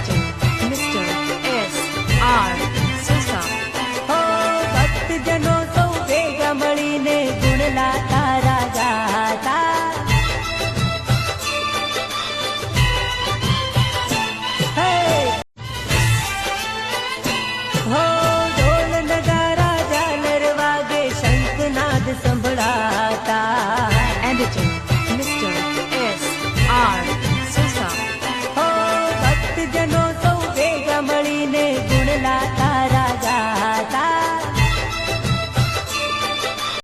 Surgeon mister S R सुसा हो भक्त जनों तो वेगमणि ने गुण लाता राजा था। हो ढोल नगारा